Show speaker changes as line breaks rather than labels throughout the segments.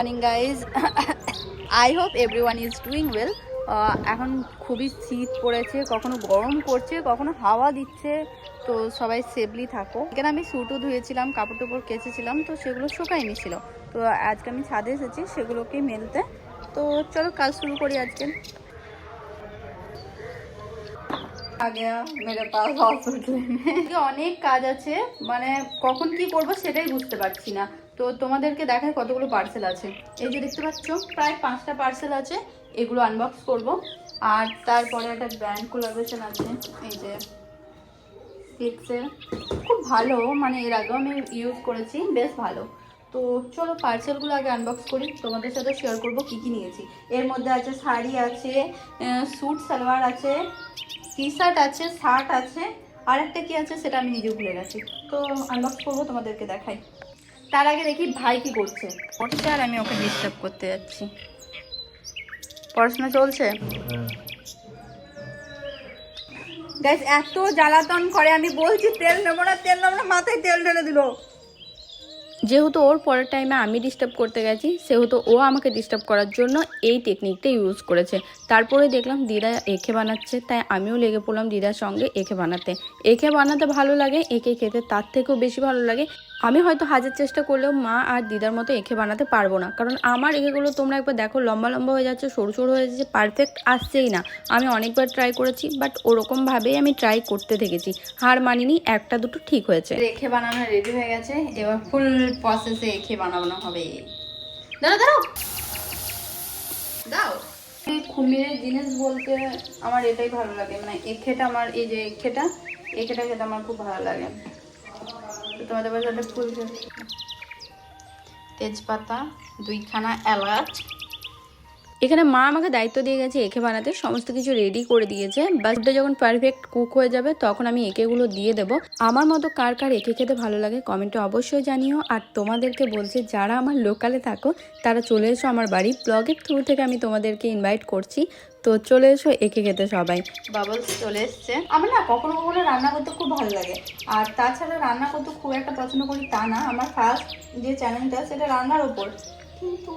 Morning guys I hope everyone is doing well এখন খুবই শীত পড়েছে, কখনো গরম করছে কখনো হাওয়া দিচ্ছে। তো সবাই সেফলি থাকো। এখানে আমি স্যুটও ধুয়েছিলাম কাপড় টুপড় কেচেছিলাম, তো সেগুলো শুকায়নি ছিল। তো আজকে আমি ছাদে এসেছি, সেগুলোকে মেলতে। তো চলো, কাজ শুরু করি আজকে। অনেক কাজ আছে মানে কখন কি করব সেটাই বুঝতে পারছি না। তো তোমাদেরকে দেখায় কতগুলো পার্সেল আছে। এই যে দেখতে পাচ্ছ, প্রায় পাঁচটা পার্সেল আছে, এগুলো আনবক্স করব। আর তারপরে একটা ব্র্যান্ড কোলাবোরেশন আছে, এই যে পিক্সেল খুব ভালো মানে এর আগেও আমি ইউজ করেছি, বেশ ভালো। তো চলো পার্সেলগুলো আগে আনবক্স করি, তোমাদের সাথে শেয়ার করব কি কি নিয়েছি। এর মধ্যে আছে শাড়ি আছে স্যুট সালোয়ার আছে টি শার্ট আছে শার্ট আছে আর একটা কি আছে সেটা আমি নিজে ভুলে গেছি। তো আনবক্স করব, তোমাদেরকে দেখাই। তার আগে দেখি ভাই কি করছে। করছে আর আমি ওকে ডিস্টার্ব করতে যাচ্ছি। পড়াশোনা চলছে? গাইস এত জ্বালাতন করে আমি বলছি তেল নেব না তেল নেব না মাথায় তেল ঢেলে দিল। যেহেতু ওর পরের টাইমে আমি ডিস্টার্ব করতে গেছি সেহেতু ও আমাকে ডিস্টার্ব করার জন্য এই টেকনিকটা ইউজ করেছে। তারপরে দেখলাম দিদা এঁকে বানাচ্ছে তাই আমিও লেগে পড়লাম দিদার সঙ্গে এঁকে বানাতে। এঁকে বানাতে ভালো লাগে এঁকে খেতে তার থেকেও বেশি ভালো লাগে। আমি হয়তো হাজার চেষ্টা করলেও মা আর দিদার মতো এঁকে বানাতে পারব না। কারণ আমার এঁকেগুলো তোমরা একবার দেখো, লম্বা লম্বা হয়ে যাচ্ছে, সরু সরু হয়ে যাচ্ছে পারফেক্ট আসছেই না। আমি অনেকবার ট্রাই করেছি বাট ওরকমভাবেই আমি ট্রাই করতে থেকেছি। হার মানিনি, একটা দুটো ঠিক হয়েছে। রেখে বানানো রেডি হয়ে গেছে, এবার ফুল প্রসেসে এঁকে বানানো হবে। দাঁড়া দাঁড়াও। দাও এই কুমিরের জিনিস বলতে আমার এটাই ভালো লাগে মানে এখেটা আমার, এই যে এখেটা এখেটা খেতে আমার খুব ভালো লাগে। তোমাদের বাজারটা ফুল তেজপাতা দুইখানা এলাচ এখানে মা আমাকে দায়িত্ব দিয়ে গেছে এঁকে বানাতে। সমস্ত কিছু রেডি করে দিয়েছে। বাস, ওটা যখন পারফেক্ট কুক হয়ে যাবে, তখন আমি এঁকেগুলো দিয়ে দেবো। আমার মতো কার কার এঁকে খেতে ভালো লাগে কমেন্টে অবশ্যই জানিও। আর তোমাদেরকে বলছি, যারা আমার লোকালে থাকো, তারা চলে এসো আমার বাড়ি ব্লগের থ্রু থেকে আমি তোমাদেরকে ইনভাইট করছি। তো চলে এসো এঁকে খেতে সবাই। বাবলস চলে এসছে। আমার না কখনো কখনো রান্না করতে খুব ভালো লাগে। আর তাছাড়া রান্না করতে খুব একটা পছন্দ করি তা না। আমার ফার্স্ট যে চ্যানেলটা সেটা রান্নার ওপর কিন্তু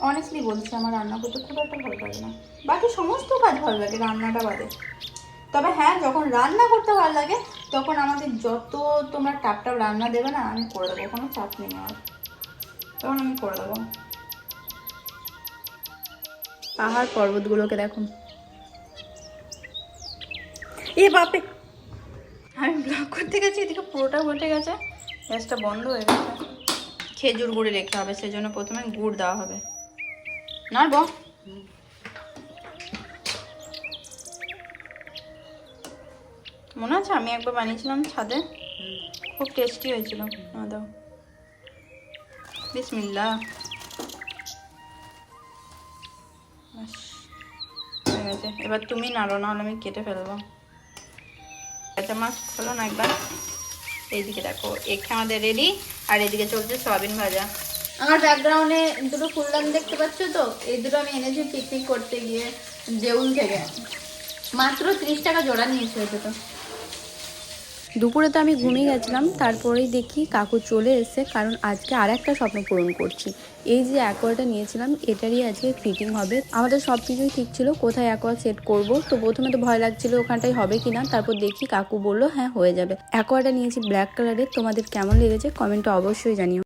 অনেস্টলি বলছি, আমার রান্না করতে খুব একটা ভালো লাগে না। বাকি সমস্ত কাজ ভালো লাগে, রান্নাটা বাদে। তবে হ্যাঁ যখন রান্না করতে ভালো লাগে, তখন আমাদের যত তোমরা টাপ টাপ রান্না দেবে না, আমি করে দেবো, কোনো চাপ নেই আমার। তখন আমি করে দেবো। পাহাড় পর্বতগুলোকে দেখুন এ বাপে আমি ব্লগ করতে গেছি, এদিকে পুরোটা ঘটে গেছে। গ্যাসটা বন্ধ হয়ে গেছে। খেজুর গুড়ে রেখে হবে, সেজন্য প্রথমে গুড় দেওয়া হবে। নয় ব মনে আছে, আমি একবার বানিয়েছিলাম ছাদে? খুব টেস্টি হয়েছিল। না দাও। বিসমিল্লা হয়ে গেছে। এবার তুমি নাড়ো, নাহলে আমি কেটে ফেলব। কাঁচা মাছ খোলো না একবার। এইদিকে দেখো এখানে আমাদের রেডি আর এদিকে চলছে সয়াবিন ভাজা। আমার ব্যাকগ্রাউন্ডে দুটো ফুলদান দেখতে পাচ্ছ তো? এই দুটো আমি এনেছি পিকনিক করতে গিয়ে দেউল থেকে। মাত্র ত্রিশ টাকা জোড়া নিয়েছে তো। দুপুরে তো আমি ঘুমিয়ে গেছিলাম, তারপরেই দেখি কাকু চলে এসে কারণ আজকে আর একটা স্বপ্ন পূরণ করছি। এই যে অ্যাকোয়াটা নিয়েছিলাম, এটারই আজকে ফিটিং হবে। আমাদের সব কিছুই ঠিক ছিল, কোথায় অ্যাকোয়া সেট করব? তো প্রথমে তো ভয় লাগছিল ওখানটাই হবে কি না তারপর দেখি কাকু বলল হ্যাঁ হয়ে যাবে। অ্যাকোয়াটা নিয়েছি ব্ল্যাক কালারের, তোমাদের কেমন লেগেছে কমেন্টটা অবশ্যই জানিও।